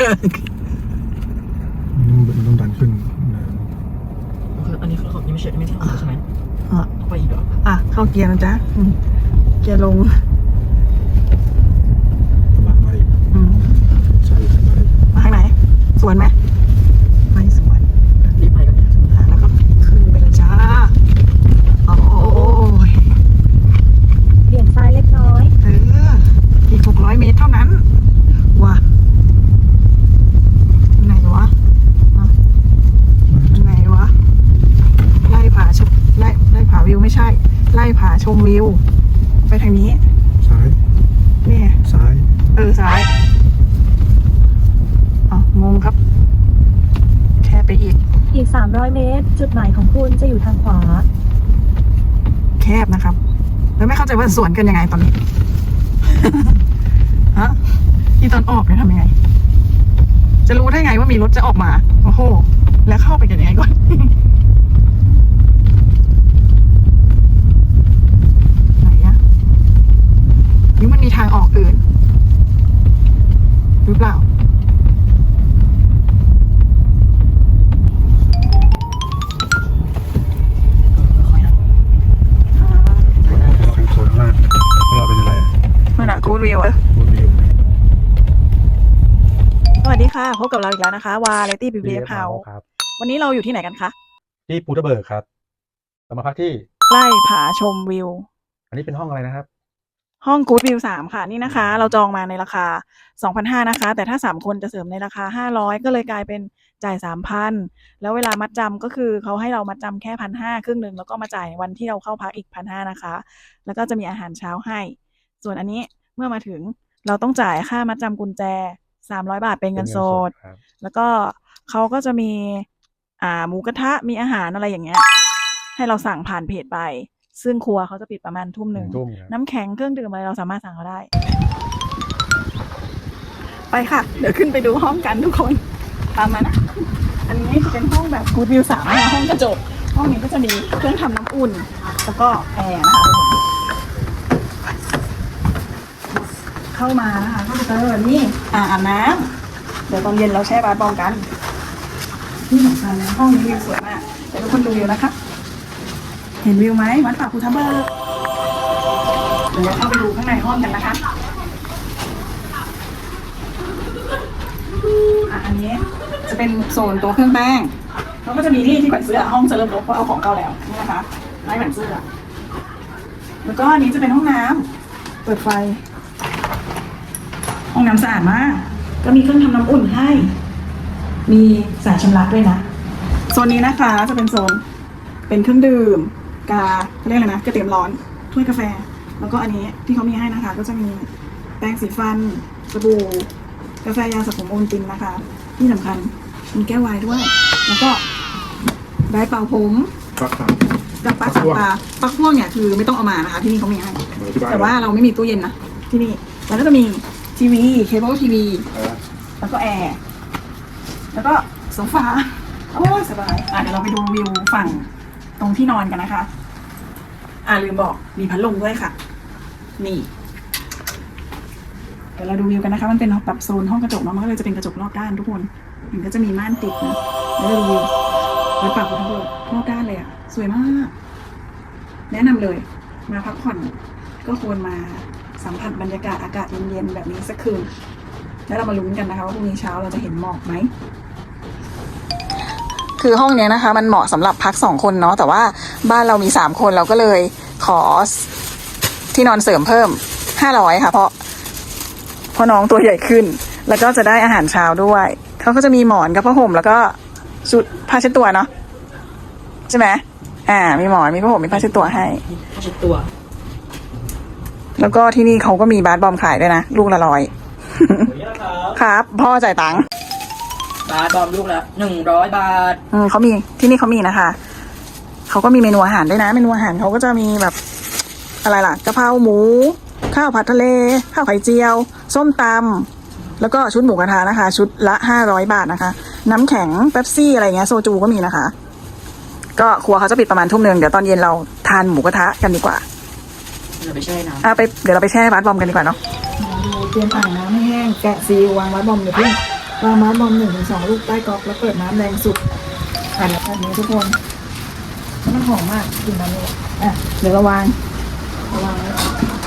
มันต้องดันขึ้นนะคืออันนี้คือเขายังไม่เสร็จไม่ใช่ของใช่ไหมอะต้องไปอีกเหรออะ เข้าเกียร์นะจ๊ะอืมเกียร์ลงกระบะมาอีกอืมใช่ใช่มาอีกมาข้างไหน สวนไหมไม่สวน รีบไปกันเนี่ย อะแล้วก็ขึ้นไปเลยจ้า โอ้ย เบี่ยงซ้ายเล็กน้อย เออ อีกหกร้อยเมตรเท่านั้นว้าไหนวะอะไหนวะ ไล่ผาชมไล่ไล่ผา วิวไม่ใช่ ไล่ผาชมวิว ไปทางนี้ ซ้าย นี่ไงซ้าย เออซ้ายอ๋องงครับแค่ไปอีก อีก 300 เมตร จุดหมายของคุณจะอยู่ทางขวา แคบนะครับ แล้วไม่เข้าใจว่าสวนกันยังไงตอนนี้ ฮะที่ตอนออกเนี่ยทำยังไง จะรู้ได้ไงว่ามีรถจะออกมา โอ้โห แล้วเข้าไปกันยังไงก่อนไหนอะ นี่มันมีทางออกอื่น หรือเปล่าค่อยๆนะเราเป็นโซนล่างเราเป็นอะไรมันอะกูวิวอะบนวิวสวัสดีค่ะ พบกับเราอีกแล้วนะคะวาเลตี้บิบเลียเฮาครับวันนี้เราอยู่ที่ไหนกันคะที่ปูตะเบิกครับเรามาพักที่ไล่ผาชมวิว อันนี้เป็นห้องอะไรนะครับ ห้องกู๊ดวิวสามค่ะนี่นะคะ เราจองมาในราคา2,500นะคะ แต่ถ้า 3 คนจะเสริมในราคา 500 ก็เลยกลายเป็นจ่าย 3,000 แล้วเวลามัดจำก็คือเขาให้เรามัดจำแค่พันห้าครึ่งหนึ่งแล้วก็มาจ่ายวันที่เราเข้าพักอีกพันห้านะคะ แล้วก็จะมีอาหารเช้าให้ ส่วนอันนี้เมื่อมาถึงเราต้องจ่ายค่ามัดจำกุญแจ 300 บาทเป็นเงินสดครับแล้วก็เขาก็จะมีอ่าหมูกระทะมีอาหารอะไรอย่างเงี้ยให้เราสั่งผ่านเพจไป ซึ่งครัวเขาจะปิดประมาณทุ่มหหนึ่นึ่งงทุ่มครับ น้ำแข็งเครื่องดื่มอะไรเราสามารถสั่งเขาได้ ไปค่ะ เดี๋ยวขึ้นไปดูห้องกันทุกคน ตามมานะ อันนี้จะเป็นห้องแบบกูดวิวสามนะคะห้องกระจก ห้องนี้ก็จะมีเครื่องทำน้ำอุ่น แล้วก็แอร์นะคะทุกคนเข้ามานะคะก็จะเจอนี่อ่างอาบน้ำเดี๋ยวตอนเย็นเราแช่บาสบอมกันที่สำคัญนะห้องนี้วิวสวยมากเดี๋ยวทุกคนดูวิวนะคะ เห็นวิวไหมวัดป่าภูทับเบิกเดี๋ยวเราเข้าไปดูข้างในห้องกันนะคะอะอันนี้จะเป็นโซนตัวเครื่องแป้งเขาก็จะมีที่ที่แขวนเสื้อห้องจะเริ่มรกเพราะเอาของเก่าแล้วนี่นะคะไม้แขวนเสื้อ แล้วก็อันนี้จะเป็นห้องน้ำเปิดไฟ ห้องน้ำสะอาดมาก ก็มีเครื่องทำน้ำอุ่นให้ มีสายชำระด้วยนะ โซนนี้นะคะจะเป็นโซนเป็นเครื่องดื่ม กาเขาเรียกอะไรนะกระเทียมร้อนถ้วยกาแฟ แล้วก็อันนี้ที่เขามีให้นะคะ ก็จะมีแปรงสีฟันสบู่กาแฟยาสระผมโอนตินนะคะ ที่สำคัญมีแก้วไวน์ด้วย แล้วก็ได้เป่าผมปักสาม กับปลั๊กสับปลาปลั๊กพ่วงเนี่ยคือไม่ต้องเอามานะคะ ที่นี่เขามีให้เหมือนที่บ้านแต่ว่าเราไม่มีตู้เย็นนะที่นี่แล้วก็จะมีทีวีเคเบิลทีวีเออแล้วก็แอร์ แล้วก็โซฟา โอ้ยสบาย อะเดี๋ยวเราไปดูวิวฝั่งตรงที่นอนกันนะคะ อ่าลืมบอกมีพัดลมด้วยค่ะ นี่ เดี๋ยวเราดูวิวกันนะคะ มันเป็นแบบโซนห้องกระจกเนาะมันก็เลยจะเป็นกระจกรอบด้านทุกคน มันก็จะมีม่านติดนะแล้วดูวิววัดป่าภูทับเบิกรอบด้านเลยอะสวยมาก แนะนำเลย มาพักผ่อนก็ควรมาสัมผัสบรรยากาศอากาศเย็นๆแบบนี้สักคืน แล้วเรามาลุ้นกันนะคะว่าพรุ่งนี้เช้าเราจะเห็นหมอกไหม คือห้องเนี้ยนะคะ มันเหมาะสำหรับพักสองคนเนาะแต่ว่าบ้านเรามีสามคนเราก็เลยขอที่นอนเสริมเพิ่มห้าร้อยค่ะ เพราะเพราะน้องตัวใหญ่ขึ้น แล้วก็จะได้อาหารเช้าด้วยเขาก็จะมีหมอนกับผ้าห่มแล้วก็ชุดผ้าเช็ดตัวเนาะใช่ไหมอ่า มีหมอนมีผ้าห่มมีผ้าเช็ดตัวให้ผ้าเช็ดตัว แล้วก็ที่นี่เขาก็มีบาสบอมขายด้วยนะลูกละร้อยครับ พ่อจ่ายตังค์ บาทบอมลูกละหนึ่งร้อยบาท อืมเขามีที่นี่เขามีนะคะ เขาก็มีเมนูอาหารด้วยนะ เมนูอาหารเขาก็จะมีแบบอะไรล่ะกะเพราหมู ข้าวผัดทะเล ข้าวไข่เจียว ส้มตำแล้วก็ชุดหมูกระทะนะคะ ชุดละห้าร้อยบาทนะคะ น้ำแข็งเป๊ปซี่อะไรเงี้ยโซจูก็มีนะคะ ก็ครัวเขาจะปิดประมาณทุ่มหนึ่งเดี๋ยวตอนเย็นเราทานหมูกระทะกันดีกว่าเดี๋ยวไปแช่น้ำอะไปเดี๋ยวเราไปแช่บาสบอมกันดีกว่าเนาะ ดูเตรียมอ่างน้ำให้แห้งแกะซีลวางบาสบอมเดี๋ยวเพิ่ง วางบาสบอมหนึ่งถึงสองลูกใต้ก๊อกแล้วเปิดน้ำแรงสุดอะเดี๋ยวแบบนี้ทุกคนมันหอมมากกลินน้ำเลยอะเดี๋ยวเราวางเราวางไว้ก่อนอะ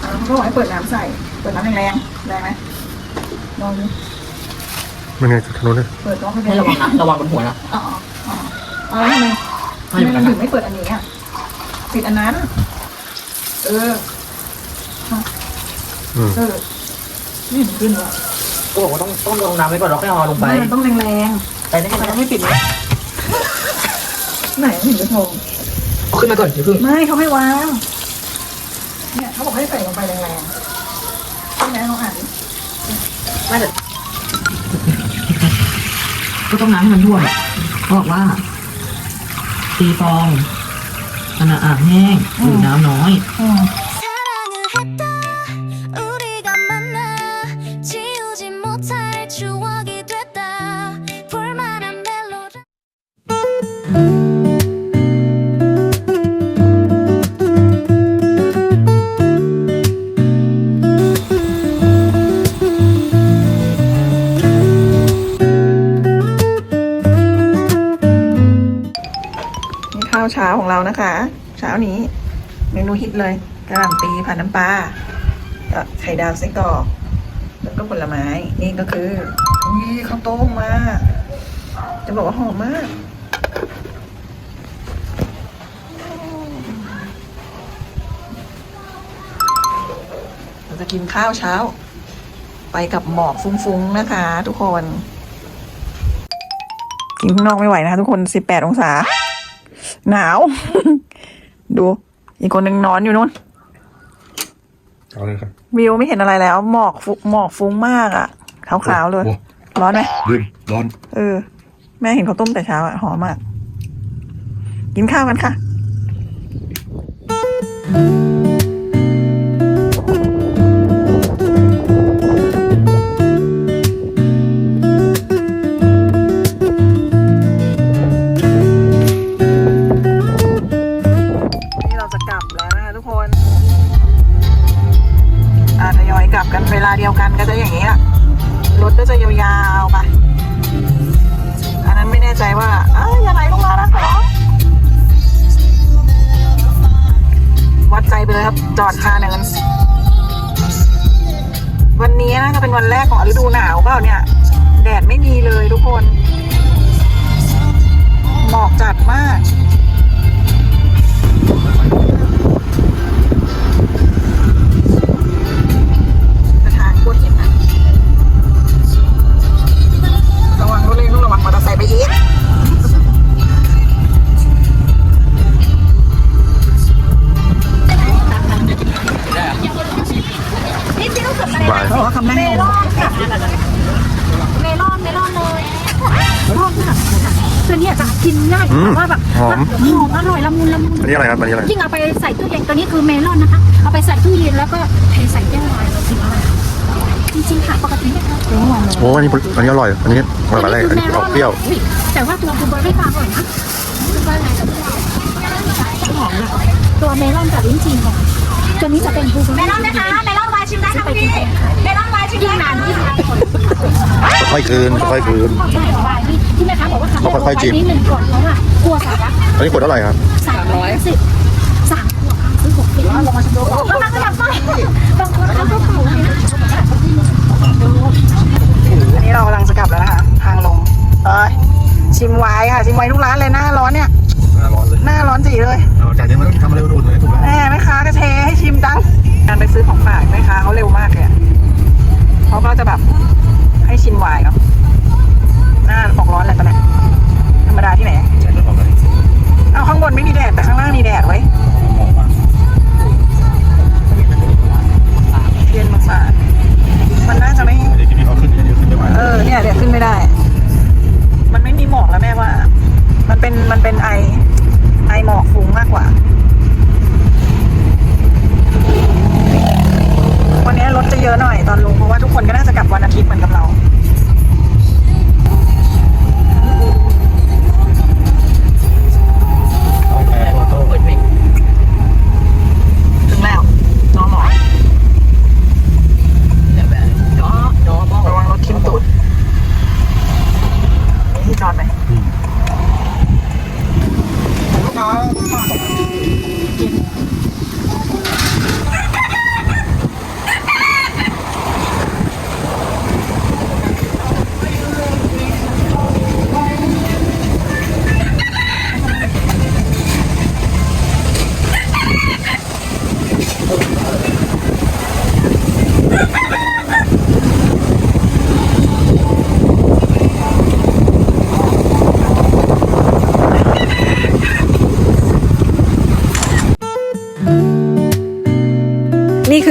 เขาก็บอกให้เปิดน้ำใส่ เปิดน้ำแรงๆแรงไหมลองดูมันไงจุดทะลุเนี่ยเปิดก๊อกให้ให้ระวังนะระวังบนหัวนะอ๋ออ๋ออ๋อแล้วทำไมทำไมเราถึงไม่เปิดอันนี้อะปิดอันนั้น เออ อืมเออนี่มันขึ้นว่ะ ก็บอกว่าต้องต้องลงน้ำไว้ก่อนแล้วค่อยเอาลงไป ไม่มันต้องแรงแต่นี่ๆทำไมมันเราไม่ปิดไหมไหนไม่เห็นจะโทงเอาขึ้นมาก่อนเดี๋ยวเพิ่งไม่เขาให้วางเนี่ยเขาบอกให้ใส่ลงไปแรงๆใช่ไหมเขาอ่านดิไม่แต่ก็ต้องน้ำให้มันท่วมเขาบอกว่า ตีฟองขณะอ่างแห้งหรือน้ำน้อย อืม ช้าของเรานะคะ เช้านี้ เมนูฮิตเลยกระหล่ำปีผัดน้ำปลาก็ไข่ดาวไส้กรอก แล้วก็ผลไม้ นี่ก็คือนี่ข้าวต้มมา จะบอกว่าหอมมากเราจะกินข้าวเช้า ไปกับหมอกฟุ้งๆนะคะ ทุกคนกินข้างนอกไม่ไหวนะคะทุกคน 18 องศา หนาว ดู อีกคนนึงนอนอยู่นู่นเอาเลยครับวิวไม่เห็นอะไรแล้ว หมอกฟุหมอกฟุ้งมากอะ่ะขาวๆเลย โอ้ร้อนไหมลืมร้อน เออ แม่เห็นเขาต้มแต่เช้าอะหอมมาก กินข้าวกันค่ะ แรกของฤดูหนาวเปล่าเนี่ย แดดไม่มีเลยทุกคน หมอกจัดมาก แต่ว่าแบบหอมหอมอร่อยละมุนละมุนอันนี้อะไรครับอันนี้อะไรยิ่งเอาไปใส่ตู้เย็นตัวนี้คือเมลอนนะคะ เอาไปใส่ตู้เย็นแล้วก็เทใส่แก้วไวน์จริงๆจริงๆค่ะปกติไม่ค่ะโอ้อันนี้อันนี้อร่อย อันนี้อร่อยอะไรอันนี้ออกเปรี้ยว แต่ว่าตัวบลูเบอร์รี่ก็อร่อยนะบลูเบอร์รี่หอมอะตัวเมลอนกับลิ้นจี่หอมตัวนี้จะเป็นบลูเบอร์รี่เมลอนนะคะ เมลอนวายชิมได้ค่ะพี่เมลอนวายชิมยิ่ได้งนานค่ะยิ่งนานคนค่อยคืนค่อยคืนใช่วายที่ที่แม่ค้าบอกว่าเขาค่อยๆจิ้มนิดหนึ่งก่อนเพราะว่ากลัวสาระอันนี้ขวดเท่าไหร่ครับสามร้อยสิบสามขวดค่ะซื้อหกสิบลงมาชิมดูกำลังจะดับไฟบางคนเขาก็เผาเลยนะอันนี้เรากำลังจะกลับแล้วนะคะทางลงเอ้ยชิมไวน์ค่ะชิมไวน์ทุกร้านเลยหน้าร้อนเนี่ยร้อนเลยหน้าร้อนจีเลยจากนี้มันต้องทำอะไรอุ่นๆเลยถูกไหมแม่แม่ค้าก็เทให้ชิมจัง การไปซื้อของฝากแม่ค้าเขาเร็วมากเลยอะเขาก็จะ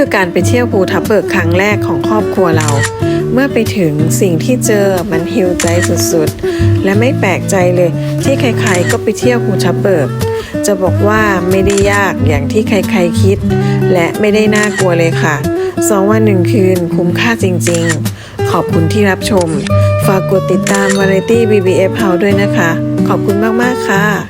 คือการไปเที่ยวภูทับเบิกครั้งแรกของครอบครัวเรา เมื่อไปถึงสิ่งที่เจอมันฮิวใจสุดๆ และไม่แปลกใจเลยที่ใครๆก็ไปเที่ยวภูทับเบิก จะบอกว่าไม่ได้ยากอย่างที่ใครๆคิด และไม่ได้น่ากลัวเลยค่ะสองวันหนึ่งคืนคุ้มค่าจริงๆ ขอบคุณที่รับชม ฝากกดติดตาม Variety BBF House ด้วยนะคะ ขอบคุณมากๆค่ะ